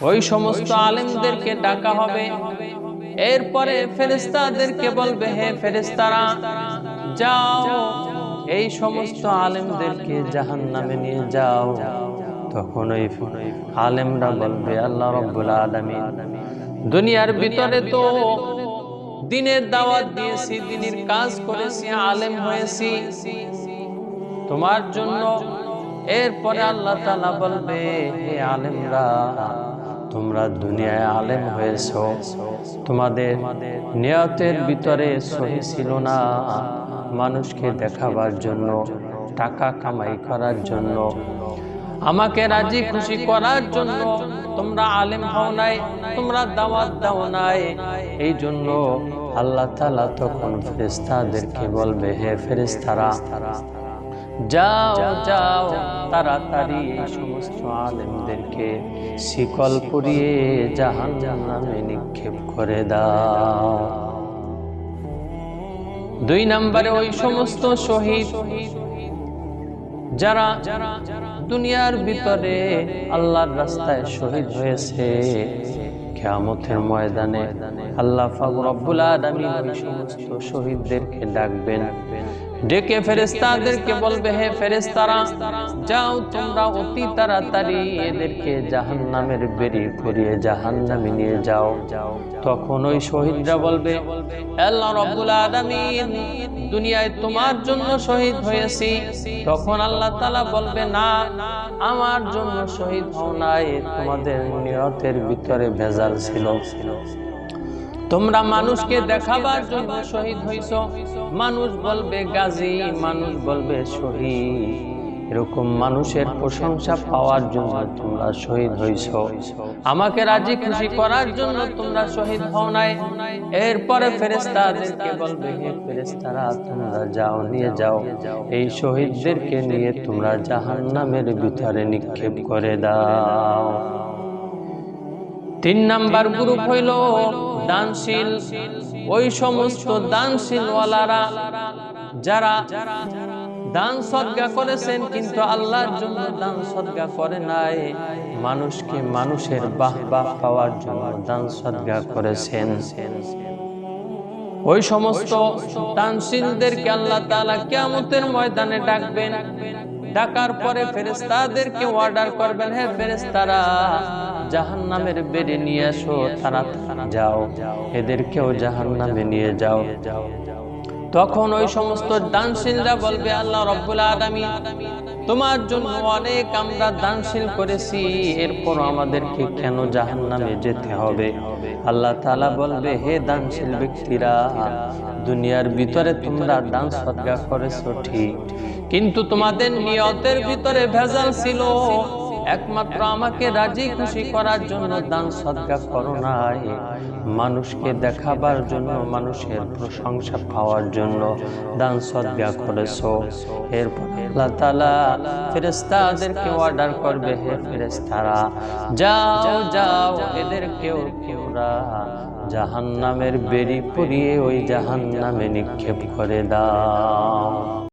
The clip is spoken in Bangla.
ওই সমস্ত আলেমদেরকে ডাকা হবে। এরপরে ফেরেস্তাদেরকে বলবে, হে ফেরেস্তারা যাও, এই সমস্ত আলেমদেরকে জাহান নামে নিয়ে যাও। তখন ওই আলেমরা বলবে, আল্লাহ রব্বুল আলামিন, দুনিয়ার ভিতরে তো দিনের দাওয়াত দিয়েছি, দিনের কাজ করেছি, আলেম হয়েছি। তোমার জন্য এরপরে আল্লাহ বলবে, হে আলেমরা, তোমরা দুনিয়ায় আলেম হয়েছ। তোমাদের নিয়তের ভিতরে সহি ছিল না মানুষকে দেখাবার জন্য, টাকা কামাই করার জন্য। আমাকে রাজি খুশি করার জন্য তোমরা আলেম হও নাই, তোমরা দাওয়াত দাও নাই। এই জন্য আল্লাহ তালা তখন ফেরেস্তাদেরকে বলবে, হে ফেরেস্তারা যাও যাও, তাড়াতাড়ি সমস্ত আলেমদেরকে শিকল জাহান নিক্ষেপ করে দাও। দুই নম্বরে ওই সমস্ত শহীদ, যারা দুনিয়ার ভিতরে আল্লাহর রাস্তায় শহীদ হয়েছে, কেয়ামতের ময়দানে আল্লাহ রব্বুল আলামিন ওই সমস্ত শহীদদেরকে ডাকবেন। ডেকে ফেরেস্তাদেরকে বলবে, হে ফেরেস্তারা যাও তোমরা অতি তাড়াতাড়ি এদেরকে জাহান নামের বেরি করিয়ে জাহান নামে নিয়ে যাও। তখন ওই শহীদরা বলবে, আল্লাহ রব্বুল আলামিন, দুনিয়ায় তোমার জন্য শহীদ হয়েছি। তখন আল্লাহ তালা বলবে, না, আমার জন্য শহীদ হও নাই, তোমাদের নিয়তের ভিতরে ভেজাল ছিল। তোমরা মানুষকে দেখাবার জন্য শহীদ হইছ। মানুষ বলবে গাজী, মানুষ বলবে শহীদ। এরকম মানুষের প্রশংসা পাওয়ার জন্য তোমরা শহীদ হইছ। আমাকে রাজি খুশি করার জন্য তোমরা শহীদ হও নাই। এরপরে ফেরেস্তাদেরকে বলবে, হে ফেরেস্তারা তোমরা যাও, নিয়ে যাও। এই শহীদদেরকে নিয়ে তোমরা জাহান্নামের ভিতরে নিক্ষেপ করে দাও। তিন নাম্বার গ্রুপ হইল দানশীল। ওই সমস্ত দানশীলওয়ালারা যারা দান সদ্গা করেছেন, কিন্তু আল্লাহর জন্য দান সদ্গা করে নাই, মানুষকে মানুষের বাহ বাহ পাওয়ার জন্য দান সদ্গা করেছেন। ওই সমস্ত দানশীলদেরকে আল্লাহ তাআলা কিয়ামতের ময়দানে ডাকবেন। ডাকার পরে ফেরেস্তাদেরকে অর্ডার করবেন, হে ফেরেস্তারা জাহান নামের বেড়ে নিয়ে আসো তারা যাও, এদেরকেও জাহান নামে নিয়ে যাও। তখন ওই সমস্ত দানশীলরা বলবে, আল্লাহ রব্বুল আলামিন, তোমার জন্য অনেক আমরা দানশীল করেছি। এরপর আমাদেরকে কেন জাহান নামে যেতে হবে? আল্লাহ তালা বলবে, হে দানশীল ব্যক্তিরা, দুনিয়ার ভিতরে তোমরা দান সদ্গা করেছ ঠিক, কিন্তু তোমাদের নিয়তের ভিতরে ভেজাল ছিল। একমাত্র আমাকে রাজি খুশি করার জন্য দান সদ্গা করো নাই। মানুষকে দেখাবার জন্য, মানুষের প্রশংসা পাওয়ার জন্য দান সদ্গা করেছ। এরপর আল্লাহ তাআলা ফেরেশতাদেরকে অর্ডার করবে, হে ফেরেশতারা, যাও যাও, এদেরকেও তোমরা জাহান্নামের বেরি পরিয়ে ওই জাহান্নামে নিক্ষেপ করে দাও।